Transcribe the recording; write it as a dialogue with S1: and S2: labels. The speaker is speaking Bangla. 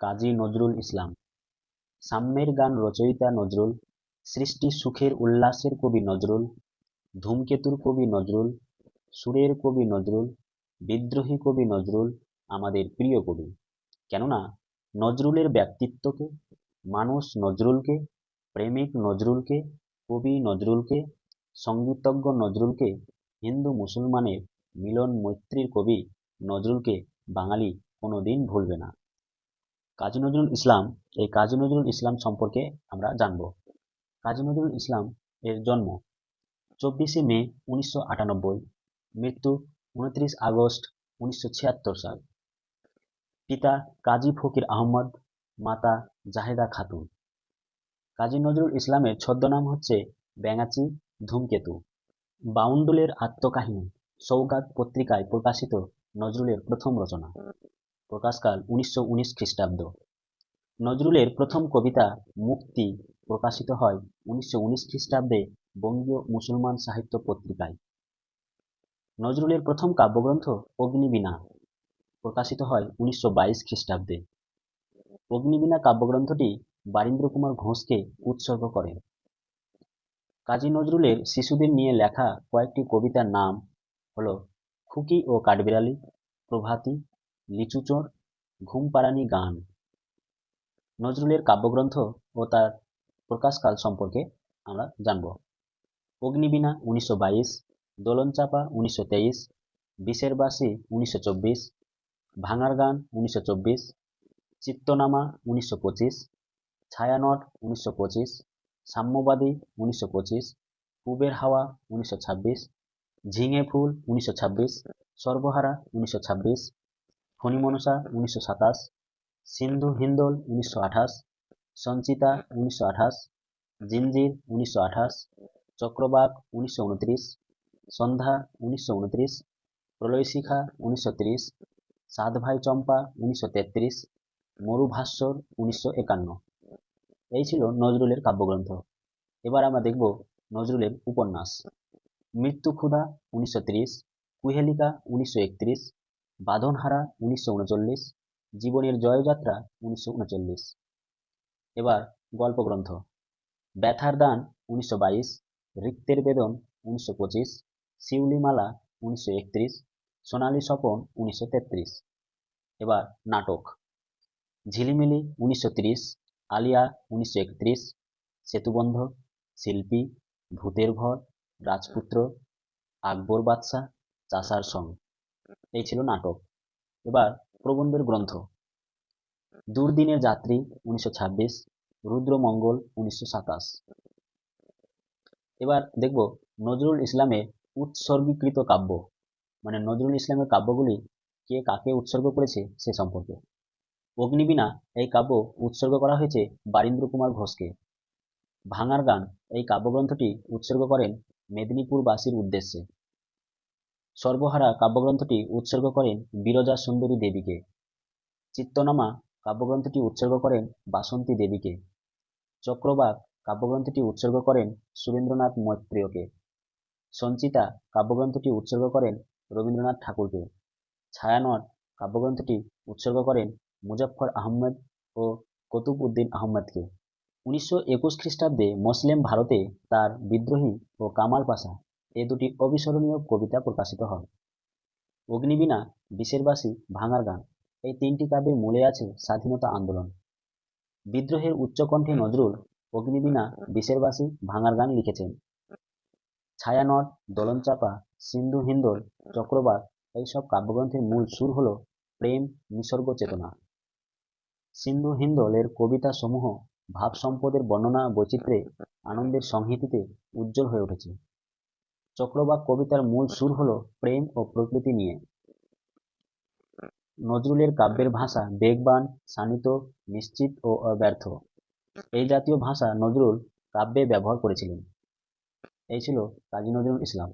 S1: কাজী নজরুল ইসলাম। সাম্যের গান রচয়িতা নজরুল, সৃষ্টি সুখের উল্লাসের কবি নজরুল, ধূমকেতুর কবি নজরুল, সুরের কবি নজরুল, বিদ্রোহী কবি নজরুল আমাদের প্রিয় কবি। কেননা নজরুলের ব্যক্তিত্বকে, মানুষ নজরুলকে, প্রেমিক নজরুলকে, কবি নজরুলকে সঙ্গীতজ্ঞ নজরুলকে, হিন্দু মুসলমানের মিলন মৈত্রীর কবি নজরুলকে বাঙালি কোনো দিন ভুলবে না। কাজী নজরুল ইসলাম, এই কাজী নজরুল ইসলাম সম্পর্কে আমরা জানব। কাজী নজরুল ইসলাম এর জন্ম চব্বিশে মে উনিশশো আটানব্বই, মৃত্যু উনত্রিশ আগস্ট উনিশশো ছিয়াত্তর সাল। পিতা কাজী ফকির আহমদ, মাতা জাহেদা খাতুন। কাজী নজরুল ইসলামের ছদ্মনাম হচ্ছে ব্যাঙাচি ধূমকেতু। বাউন্ডুলের আত্মকাহিনী, সৌগাত পত্রিকায় প্রকাশিত নজরুলের প্রথম রচনা। প্রকাশকাল উনিশশো উনিশ খ্রিস্টাব্দ। নজরুলের প্রথম কবিতা মুক্তি প্রকাশিত হয় উনিশশো উনিশ খ্রিস্টাব্দে বঙ্গীয় মুসলমান সাহিত্য পত্রিকায়। নজরুলের প্রথম কাব্যগ্রন্থ অগ্নিবীণা প্রকাশিত হয় উনিশশো বাইশ খ্রিস্টাব্দে। অগ্নিবীণা কাব্যগ্রন্থটি বারীন্দ্র কুমার ঘোষকে উৎসর্গ করেন কাজী নজরুলের শিশুদের নিয়ে লেখা কয়েকটি কবিতার নাম হলো খুকি ও কাঠবিড়ালি, প্রভাতী লিচুচোর ঘুমপাড়ানি গান। নজরুলের কাব্যগ্রন্থ ও তার প্রকাশকাল সম্পর্কে আমরা জানব। অগ্নিবীণা উনিশশো বাইশ, দোলনচাপা উনিশশো তেইশ বিশের বাসি উনিশশো চব্বিশ ভাঙার গান উনিশশো চব্বিশ, চিত্তনামা উনিশশো পঁচিশ, ছায়ানট উনিশশো পঁচিশ, সাম্যবাদী উনিশশো পঁচিশ পুবের হাওয়া উনিশশো ছাব্বিশ, ঝিঙে ফুল উনিশশো ছাব্বিশ, সর্বহারা উনিশশো ছাব্বিশ ফণিমনসা উনিশশো সাতাশ, সিন্ধু হিন্দোল উনিশশো আঠাশ, সঞ্চিতা উনিশশো আঠাশ জিঞ্জির উনিশশো আঠাশ, চক্রবাক উনিশশো উনত্রিশ, সন্ধ্যা উনিশশো উনত্রিশ, প্রলয়শিখা উনিশশো তিরিশ সাত ভাই চম্পা উনিশশো তেত্রিশ মরুভাস্বর উনিশশো একান্ন। এই ছিল নজরুলের কাব্যগ্রন্থ। এবার আমরা দেখব নজরুলের উপন্যাস। মৃত্যু ক্ষুধা উনিশশো তিরিশ, কুহেলিকা উনিশশো একত্রিশ বাঁধনহারা উনিশশো উনচল্লিশ, জীবনের জয়যাত্রা উনিশশো উনচল্লিশ। এবার গল্পগ্রন্থ। ব্যথার দান উনিশশো বাইশ, রিক্তের বেদন উনিশশো পঁচিশ, শিউলিমালা উনিশশো একত্রিশ, সোনালী স্বপন উনিশশো তেত্রিশ। এবার নাটক। ঝিলিমিলি উনিশশো তিরিশ, আলিয়া উনিশশো একত্রিশ, সেতুবন্ধ, শিল্পী, ভূতের ঘর, রাজপুত্র, আকবর বাদশাহ, চাষার সং এই ছিল নাটক। এবার প্রবন্ধের গ্রন্থ। দুর্দিনের যাত্রী উনিশশো ছাব্বিশ, রুদ্রমঙ্গল উনিশশো সাতাশ। এবার দেখব নজরুল ইসলামের উৎসর্গীকৃত কাব্য। মানে নজরুল ইসলামের কাব্যগুলি কে কাকে উৎসর্গ করেছে সে সম্পর্কে। অগ্নিবীণা এই কাব্য উৎসর্গ করা হয়েছে বারীন্দ্র কুমার ঘোষকে। ভাঙার গান এই কাব্যগ্রন্থটি উৎসর্গ করেন মেদিনীপুরবাসীর উদ্দেশ্যে। সর্বহারা কাব্যগ্রন্থটি উৎসর্গ করেন বিরজা সুন্দরী দেবীকে। চিত্তনামা কাব্যগ্রন্থটি উৎসর্গ করেন বাসন্তী দেবীকে। চক্রবাক কাব্যগ্রন্থটি উৎসর্গ করেন সুরেন্দ্রনাথ মৈত্রেয়কে। সঞ্চিতা কাব্যগ্রন্থটি উৎসর্গ করেন রবীন্দ্রনাথ ঠাকুরকে। ছায়ানট কাব্যগ্রন্থটি উৎসর্গ করেন মুজফ্ফর আহমেদ ও কতুব উদ্দিন আহমেদকে। উনিশশো একুশ খ্রিস্টাব্দে মুসলিম ভারতে তার বিদ্রোহী ও কামাল পাশা এ দুটি অবিস্মরণীয় কবিতা প্রকাশিত হয়। অগ্নিবীণা বিশেরবাসী ভাঙার গান, এই তিনটি কাব্যের মূলে আছে স্বাধীনতা আন্দোলন। বিদ্রোহের উচ্চকণ্ঠে নজরুল অগ্নিবীণা বিশেরবাসী ভাঙার গান লিখেছেন। ছায়ানট, দোলনচাপা, সিন্ধু হিন্দোল চক্রবাক এইসব কাব্যগ্রন্থের মূল সুর হল প্রেম, নিসর্গ, চেতনা। সিন্ধু হিন্দোলের কবিতা সমূহ ভাব সম্পদের বর্ণনা বৈচিত্র্যে, আনন্দের সংহিতিতে উজ্জ্বল হয়ে উঠেছে। চক্রবাক কবিতার মূল সুর হল প্রেম ও প্রকৃতি নিয়ে। নজরুলের কাব্যের ভাষা বেগবান, শানিত, নিশ্চিত ও অব্যর্থ। এই জাতীয় ভাষা নজরুল কাব্যে ব্যবহার করেছিলেন। এই ছিল কাজী নজরুল ইসলাম।